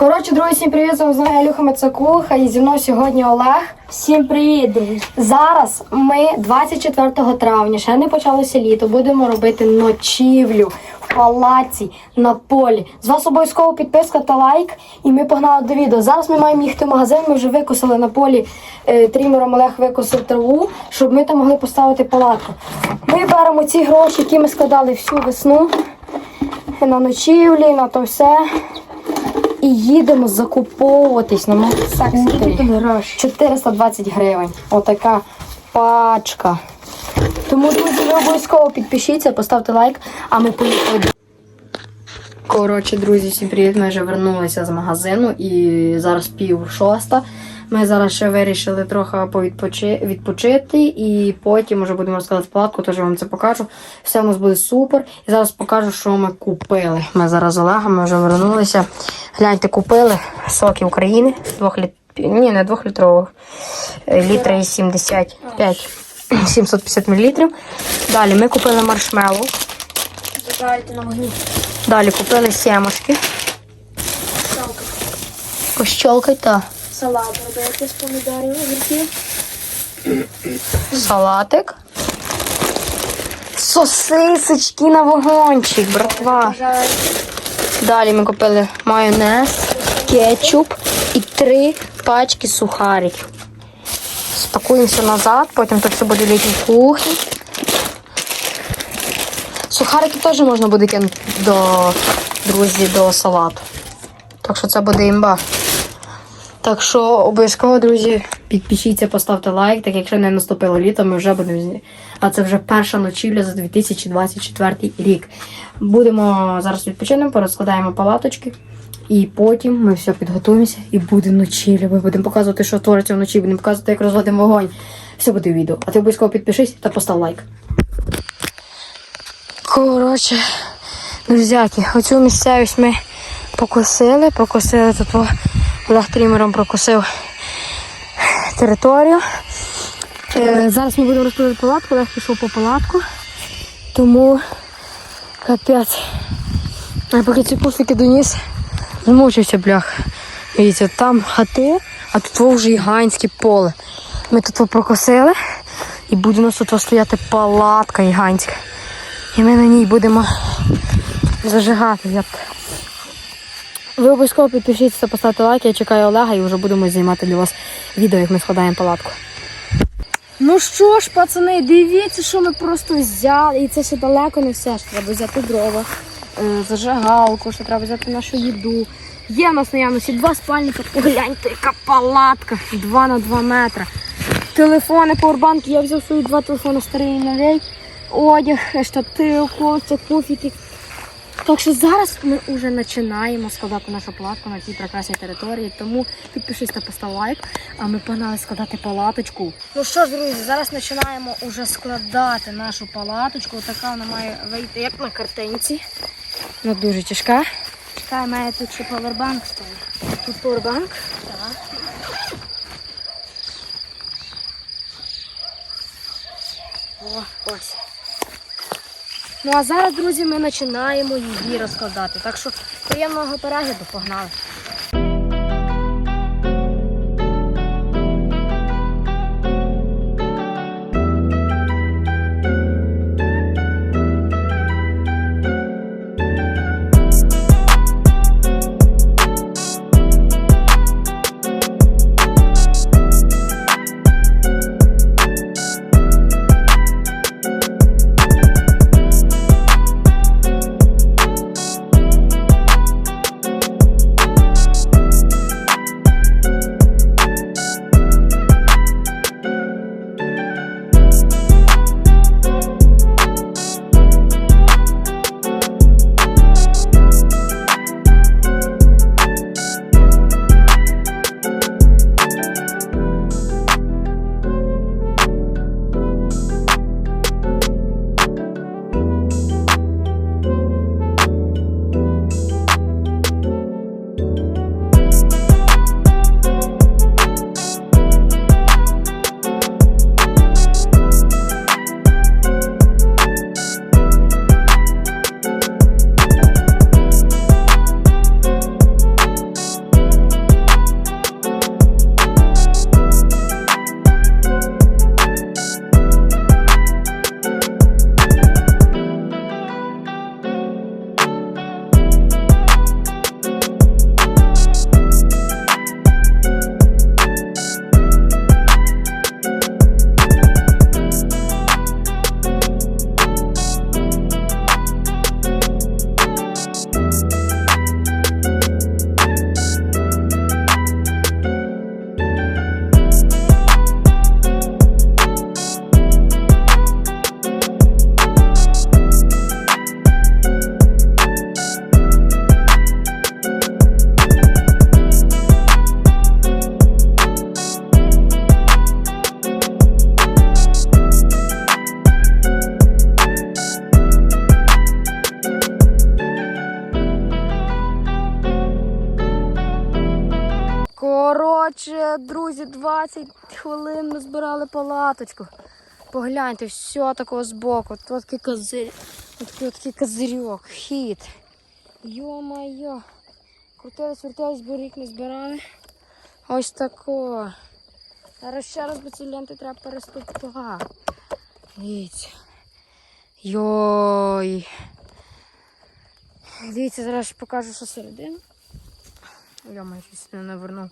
Коротше, друзі, всім привіт, з вами Ілюха Мацакуха і зі мною сьогодні Олег. Всім привіт, друзі! Зараз ми 24 травня, ще не почалося літо, будемо робити ночівлю в палаці на полі. З вас обов'язково підписка та лайк, і ми погнали до відео. Зараз ми маємо їхати в магазин, ми вже викосили на полі е, трімером Олег викосив траву, щоб ми там могли поставити палатку. Ми беремо ці гроші, які ми складали всю весну на ночівлі, на то все. І їдемо закуповуватись на мотоциклі. гроші? 420 гривень. Отака пачка. Тому, друзі, ви обов'язково підпишіться, поставте лайк, а ми поїхали. Коротше, друзі, всім привіт. Ми вже вернулися з магазину і зараз пів шоста. Ми зараз ще вирішили трохи повідпочи- відпочити і потім вже будемо розказати палатку, тож я вам це покажу. Все у нас буде супер. І зараз покажу, що ми купили. Ми зараз з Олегом вже вернулися. Гляньте, купили соки України. Двох літ... Ні, не двохлітрових. Е, Літра 75. 750 мл. Далі ми купили маршмеллоу. На вогні. Далі купили сімочки. Пощолкай та Салат робити з помідорів, огірків. салатик. Сосисочки на вагончик, братва. Далі ми купили майонез, кетчуп і три пачки сухариків. Спакуємося назад, потім тут все буде літи в кухні. Сухарики теж можна буде кинути до друзі до салату. Так що це буде імба. Так що обов'язково, друзі, підпишіться, поставте лайк, так якщо не наступило літо, ми вже будемо зні- А це вже перша ночівля за 2024 рік. Будемо зараз відпочинемо, порозкладаємо палаточки. І потім ми все підготуємося і буде ночівля. Ми будемо показувати, що твориться вночі, будемо показувати, як розводимо вогонь. Все буде в відео. А ти обов'язково підпишись та постав лайк. Коротше, друзяки, оцю місцевість ми покосили, покосили тут Олег трімером прокосив територію. Е, зараз ми будемо розкладати палатку, Олег пішов по палатку. Тому капець. А поки ці пуфіки доніс, змучився блях. Дивіться, там хати, а тут вже гігантське поле. Ми тут прокосили і буде у нас тут стояти палатка гігантська. І ми на ній будемо зажигати. Я Ви обов'язково підпишіться поставте лайк, я чекаю Олега і вже будемо знімати для вас відео, як ми складаємо палатку. Ну що ж, пацани, дивіться, що ми просто взяли. І це ще далеко не все. Ще треба взяти дрова, е, зажигалку, ще треба взяти нашу їду. Є в нас наявності два спальника. Погляньте, яка палатка. 2 на 2 метри. Телефони, пауербанки. Я взяв свої два телефони старий новий. Одяг, штатив, кофте, куфіки. Так що зараз ми вже починаємо складати нашу палатку на цій прекрасній території. Тому підпишись та постав лайк, а ми погнали складати палаточку. Ну що ж, друзі, зараз починаємо вже складати нашу палаточку. Така вона має вийти як на картинці. Вона дуже тяжка. Чекай, має тут ще повербанк стоїть. Тут поwerbank. Так. О, ось. Ну а зараз, друзі, ми починаємо її розкладати. Так що приємного перегляду, погнали. Друзі, 20 хвилин ми збирали палаточку. Погляньте, все такого збоку. Тут такий козир, такий, такий козирьок, хід. Йо-майо. Крутились, вертились, бо рік не збирали. Ось тако. Зараз ще раз би ці ленти треба переступати. Дивіться. Йой. Дивіться, зараз покажу, що середина. Я майже не навернув.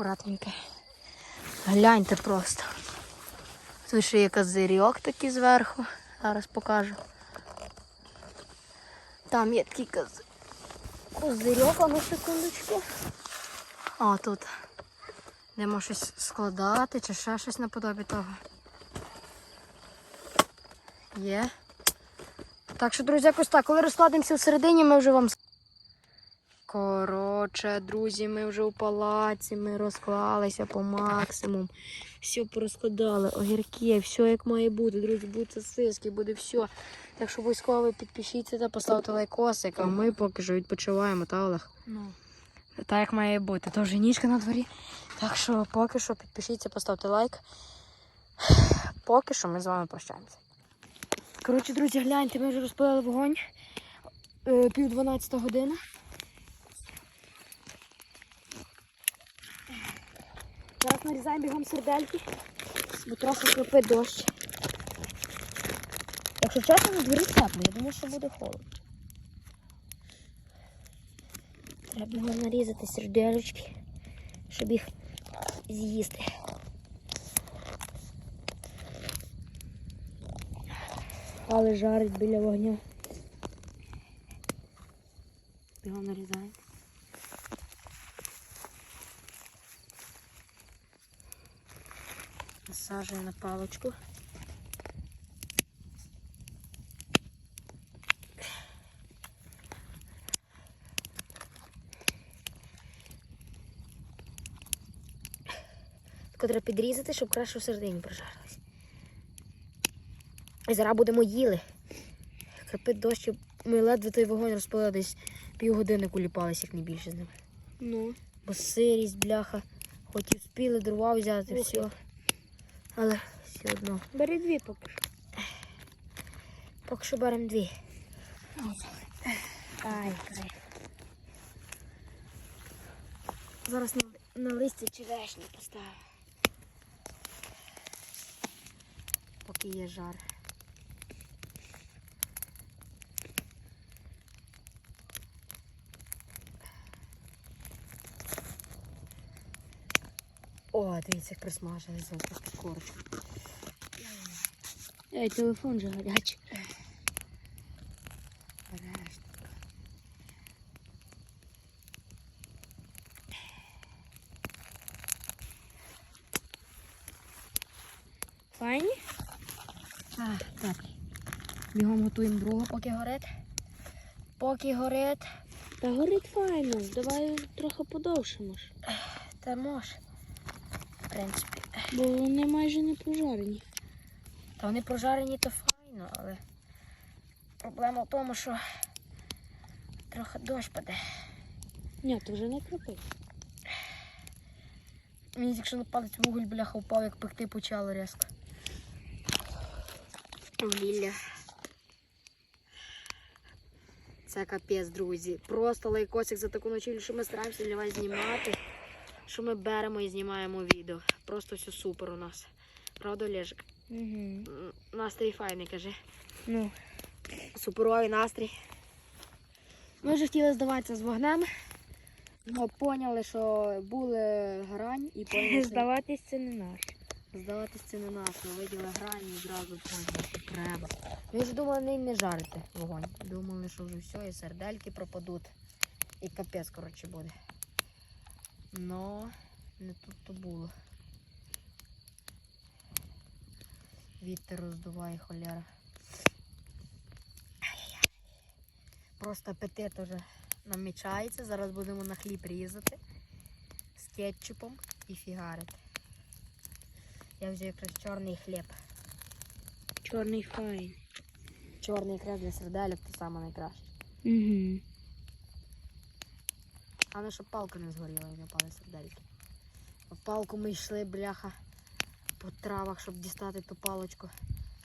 Акуратненько. Гляньте просто. Тут ще є козирьок такий зверху. Зараз покажу. Там є такий коз... козирьок, а ну секундочку. О, тут. Де можна щось складати чи ще щось наподобі того. Є. Так що, друзі, якось так. Коли розкладемося всередині, ми вже вам. Коротше, друзі, ми вже у палаці, ми розклалися по максимум. Все порозкладали, огірки, все як має бути. Друзі, будуть сосиски, буде все. Так що обов'язково підпишіться та поставте лайкосик, а ми поки що відпочиваємо, та Олег? Ну. Так як має бути. То вже ніжка на дворі. Так що поки що підпишіться, поставте лайк. Поки що ми з вами прощаємося. Коротше, друзі, гляньте, ми вже розпалили вогонь. Е, Пів 12 година. Зараз нарізаємо бігом сердельки, бо трохи хлопить дощ. Якщо чесно, на дворі тепло, я думаю, що буде холодно. Треба його нарізати сердечки, щоб їх з'їсти. Але жарить біля вогню. Його нарізаємо. Насаджую на паличку. Тако треба підрізати, щоб краще всередині прожарилось. І зараз будемо їли. Крапить дощ, ми ледве той вогонь розпалили десь півгодини куліпалися, як не більше з ним. Ну. Бо сирість, бляха, хоч і вспіли дрова взяти, Ох. все. Але все одно. Бери дві поки. Поки що беремо дві. Ай, кайф. Зараз на, на листі черешні поставимо. Поки є жар. О, дивіться, як присмажились зараз під корочку. Ей, телефон же гарячий. Бережно. Файні? А, так. Бігом готуємо другу, поки горить. Поки горить. Та горить файно. Давай трохи подовшимо. Та мож. В принципі. Бо вони майже не пожарені. Та вони прожарені, то файно, але проблема в тому, що трохи дощ паде. Ні, то вже не кропить. Мені якщо на палець вуголь бляха впав, як пекти почало різко. Лілля. Це капець, друзі. Просто лайкосик за таку ночівлю, що ми стараємося для вас знімати. Що ми беремо і знімаємо відео. Просто все супер у нас. Правда, Олежик? Угу. Настрій файний, каже. Ну. Суперовий настрій. Ми вже хотіли здаватися з вогнем. Ми поняли, що були грань і поняли, що Здаватись це не наш. здаватись це не наш. Ми виділи грань і одразу поняли, що треба. Ми вже думали не, не жарити вогонь. Думали, що вже все, і сердельки пропадуть. І капець, коротше, буде. Но не тут то було. Вітер роздуває холєра. Просто апетит уже намічається. Зараз будемо на хліб різати з кетчупом і фігарити. Я взяв якраз чорний хліб. Чорний файн. чорний якраз для серделек, то саме найкраще. Угу. Але щоб палка не згоріла і не впали сердельки. Палку ми йшли, бляха, по травах, щоб дістати ту палочку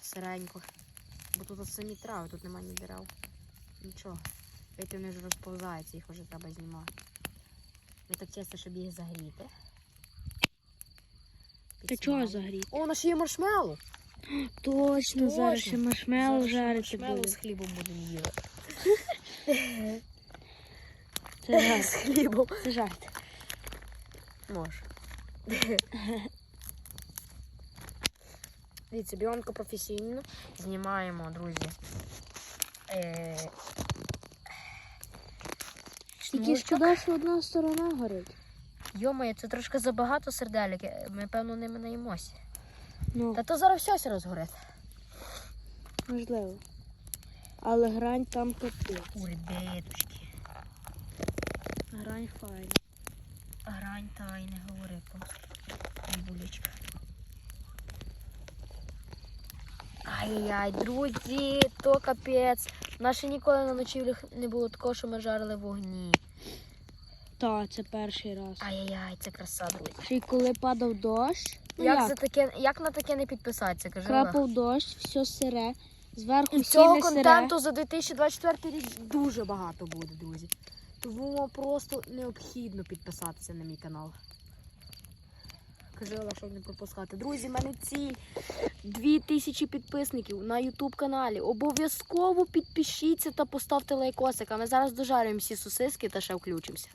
сиреньку. Бо тут от самі трави, тут немає ні дерев. Нічого. Вийти вони вже розповзаються, їх вже треба знімати. Ми так чисто, щоб їх загріти. Та чого загріти? О, у нас ще є маршмеллоу. Точно, зараз ще маршмеллоу ще жарити маршмеллоу з хлібом будемо їли. Жарт. З хлібом. Жарт. Може. Дивіться, біонку професійно знімаємо, друзі. Е, Тільки шкода, що одна сторона горить. Йомає, це трошки забагато серделек. е, Ми, певно, ними наїмося. Ну, Та то зараз все розгорить. можливо. Але грань там капець. У ребяточки. Грань файна. Грань та й не говори просто. Булечка. Ай-яй, друзі, то капець. Наше ніколи на ночівлях не було такого, що ми жарили вогні. Та, це перший раз. Ай-яй-яй, це краса, друзі. Ще й коли падав дощ, ну як, як, За таке, як на таке не підписатися, кажи. крапав дощ, все сире, зверху Цього сіле сире. контенту за 2024 рік дуже багато буде, друзі. Тому просто необхідно підписатися на мій канал. Кажи, щоб не пропускати. Друзі, в мене ціль 2000 підписників на YouTube каналі. Обов'язково підпишіться та поставте лайкосик. А ми зараз дожарюємо всі сосиски та ще включимося.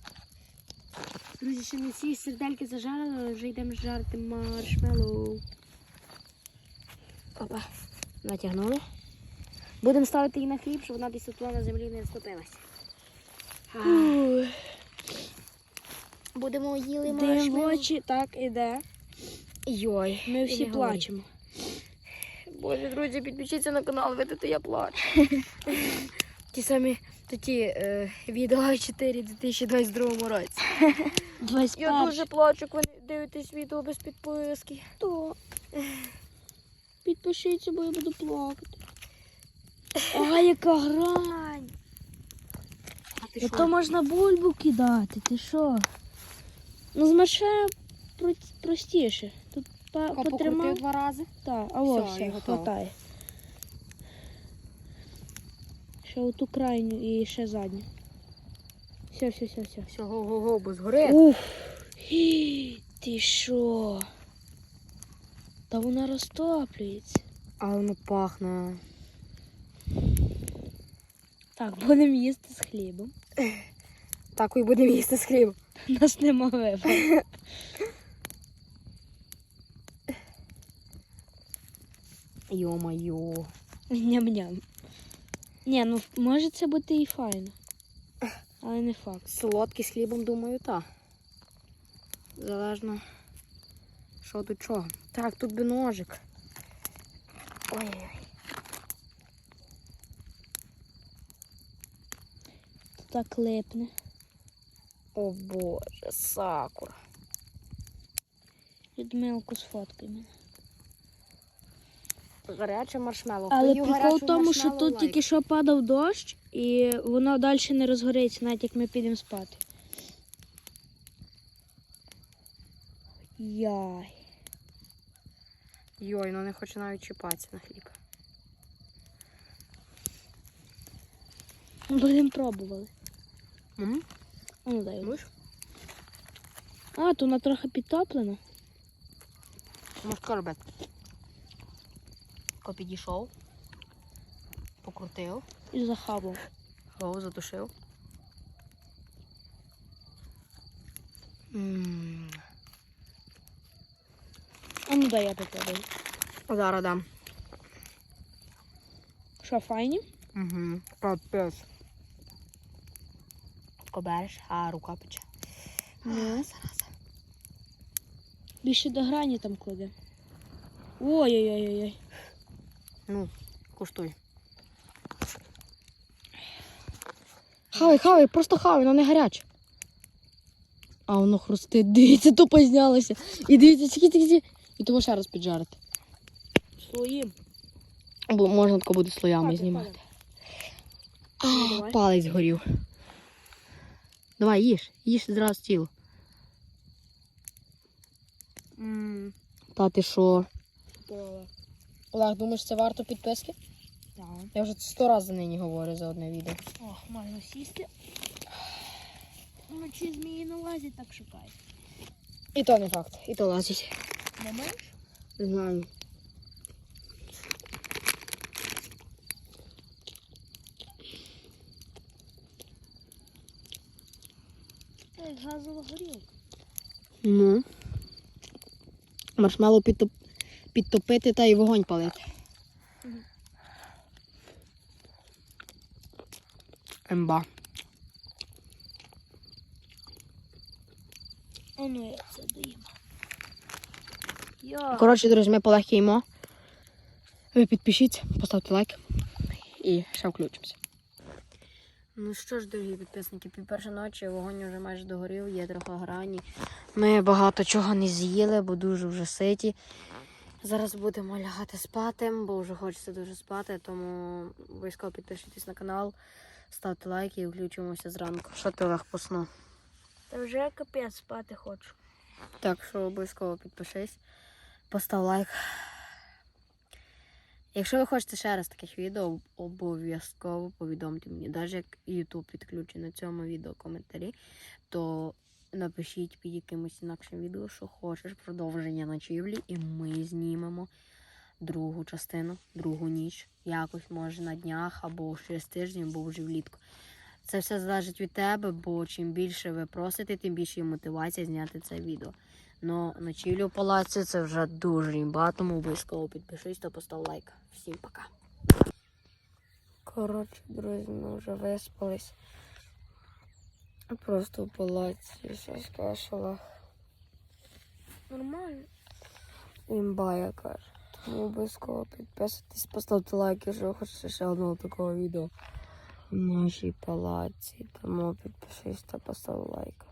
Друзі, ще не всі сердельки зажарили, але вже йдемо жарити маршмеллоу. Опа, натягнули. Будемо ставити її на хліб, щоб вона десь тут на землі не розтопилася. Будемо їли маршмеллоу. очі, так, іде. Йой, Ми всі плачемо. Боже, друзі, підпишіться на канал, видите, я плачу. Ті самі ті е, відео 4 2022 році. 21. Я дуже плачу, коли дивитесь відео без підписки. То. Підпишіться, бо я буду плакати. А, яка грань! Ти Та то можна бульбу кидати, ти що? Ну, з марше простіше. Тут покрутив потримав. два рази? Так, а ось Все, все, хватає. Ще оту крайню і ще задню. Все, все, все, все. Все, го-го-го, бо згорить. Уф. Гі, Ти що? Та вона розтоплюється. А воно пахне. Так, будемо їсти з хлібом. Так і будемо їсти з хлібом. Нас нема вибору. Йо-майо. Ням-ням. Ні, ну може це бути і файно. Але не факт. Солодкий з хлібом, думаю, так. Залежно, що до чого. Так, тут би ножик. Ой-ой. Так липне. О боже, сакура. Людмилку сфоткай мене. Гаряче маршмеллоу. Але їв прикол в тому, що тут лайк. тільки що падав дощ, і воно далі не розгориться, навіть як ми підемо спати. Яй. Йой, ну не хочу навіть чіпатися на хліб. Будемо пробували. А ну дай. Будеш? А, то вона трохи підтоплена. Робити. Ко підійшов. Покрутив. І захавав. Голову затушив. М, А ну дай я попробую. Зараз дам. Що, файні? Угу. Капець. Кобереш, а рука пече. Ну. Більше до грані там кладе. Ой-ой-ой-ой. Ну, куштуй. Хавай, хавай, просто хавай, воно не гаряче. А воно хрустить, дивіться, тупо знялося. І дивіться, скільки, скільки. І тому ще раз піджарити. Своїм. Бо можна тако буде слоями знімати. А, палець горів. Давай, їж, їж зразу тіло. Ммм, Та ти що? Олег, думаєш, це варто підписки? Так. Я вже сто разів нині говорю за одне відео. О, можна сісти. Вночі змії не лазять, так шукай. І то не факт, і то лазить. Думаєш? Не знаю. Газова горілка. Ну. Маршмело підтоп... підтопити та й вогонь палити. Мгм. Емба. А ну я це доїм. Йо. Коротше, друзі, ми полегкіємо. Ви підпишіться, поставте лайк і ще включимося. Ну що ж, дорогі підписники, пів першої ночі вогонь вже майже догорів, є трохи грані. Ми багато чого не з'їли, бо дуже вже ситі. Зараз будемо лягати спати, бо вже хочеться дуже спати, тому обов'язково підпишіться на канал, ставте лайки і включимося зранку. Що ти Олег поснув? Та вже капець спати хочу. Так що обов'язково підпишись, постав лайк. Якщо ви хочете ще раз таких відео, обов'язково повідомте мені. Навіть як YouTube підключить на цьому відео коментарі, то напишіть під якимось інакшим відео, що хочеш продовження ночівлі, і ми знімемо другу частину, другу ніч. Якось може на днях або через тиждень, або вже влітку. Це все залежить від тебе, бо чим більше ви просите, тим більше є мотивація зняти це відео. Но ночівлю в палаці це вже дуже імба, тому обов'язково підпишись та постав лайк. Всім пока. Коротше, друзі, ми вже виспались. Просто в палаці щось кашала. Нормально. Імба яка ж. Тому обов'язково підписуйтесь, поставте лайк, якщо хочете ще одного такого відео в нашій палаці. Тому підпишись та постав лайк.